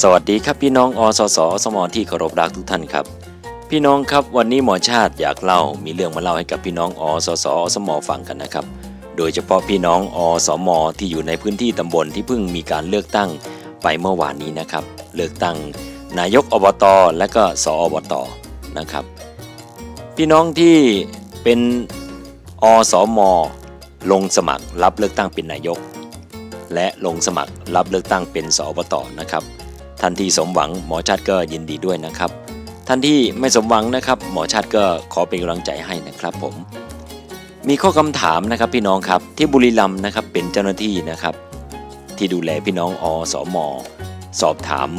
สวัสดีครับพี่น้องอสสอสมอที่เคารพรักทุกท่านครับ พี่น้องครับวันนี้หมอชาติอยากเล่ามีเรื่องมาเล่าให้กับพี่น้องอสสอสมอฟังกันนะครับ โดยเฉพาะพี่น้องอสมอที่อยู่ในพื้นที่ตำบลที่เพิ่งมีการเลือกตั้งไปเมื่อวานนี้นะครับ เลือกตั้ง นายกอบตและก็สอบตนะครับ พี่น้องที่เป็นอสม ลงสมัครรับเลือกตั้งเป็นนายก และลงสมัครรับเลือกตั้งเป็นสอบตนะครับ ท่านที่สมหวังหมอชาติก็ยินดีด้วยนะครับ ท่านที่ไม่สมหวังนะครับหมอชาติก็ขอเป็นกำลังใจให้นะครับผม มีข้อคำถามนะครับพี่น้องครับที่บุรีรัมย์นะครับเป็นเจ้าหน้าที่นะครับ ที่ดูแลพี่น้องอสมสอบถาม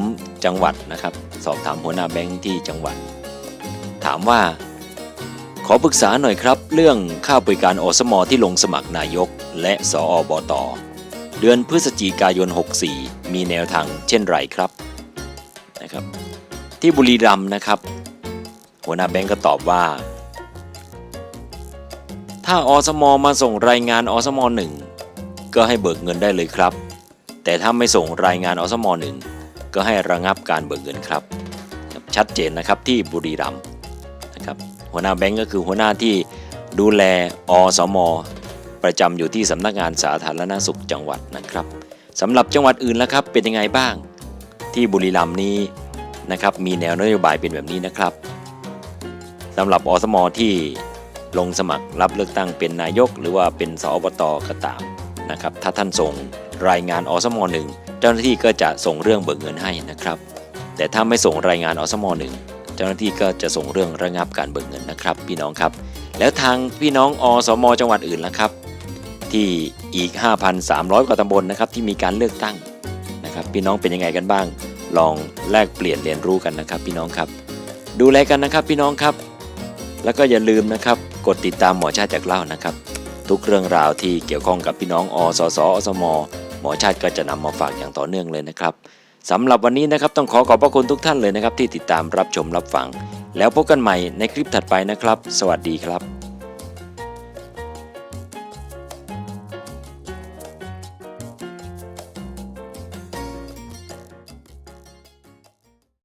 จังหวัดนะครับ สอบถามหัวหน้าแบงค์ที่จังหวัด ถามว่า ขอปรึกษาหน่อยครับ เรื่องค่าบริการอสมที่ลงสมัครนายก และสอบต เดือนพฤศจิกายน 64 มีแนวทางเช่นไรครับนะครับ ที่บุรีรัมย์นะครับ หัวหน้าแบงก์ก็ตอบว่า ถ้าอสมมาส่งรายงานอสมหนึ่งก็ให้เบิกเงินได้เลยครับ แต่ถ้าไม่ส่งรายงานอสมหนึ่งก็ให้ระงับการเบิกเงินครับครับชัดเจนนะครับที่บุรีรัมย์นะครับหัวหน้าแบงก์ก็คือหัวหน้าที่ดูแลอสม ประจำอยู่ที่สำนักงานสาธารณสุขจังหวัดนะครับสำหรับจังหวัดอื่นแล้วครับเป็นยังไงบ้าง ที่บุรีรัมย์นี้นะครับมีแนวนโยบายเป็นแบบนี้นะครับสำหรับอสมที่ลงสมัครรับเลือกตั้งเป็นนายก หรือว่าเป็นสอบตก็ตามนะครับถ้าท่านส่งรายงานอสมหนึ่งเจ้าหน้าที่ก็จะส่งเรื่องเบิกเงินให้นะครับ แต่ถ้าไม่ส่งรายงานอสมหนึ่งเจ้าหน้าที่ก็จะส่งเรื่องระงับการเบิกเงินนะครับ พี่น้องครับ แล้วทางพี่น้องอสมจังหวัดอื่นล่ะครับ ที่อีก 5,300 กว่าตำบลนะครับที่มีการเลือกตั้งนะครับพี่น้องเป็นยังไงกันบ้าง ลองแลกเปลี่ยนเรียนรู้กันนะครับพี่น้องครับ ดูแลกันนะครับพี่น้องครับ แล้วก็อย่าลืมนะครับกดติดตามหมอชาติจากเล่านะครับ ทุกเรื่องราวที่เกี่ยวข้องกับพี่น้องอสสอสมหมอชาติก็จะนำมาฝากอย่างต่อเนื่องเลยนะครับสำหรับวันนี้นะครับต้องขอขอบพระคุณทุกท่านเลยนะครับ ที่ติดตามรับชมรับฟัง แล้วพบกันใหม่ในคลิปถัดไปนะครับ สวัสดีครับ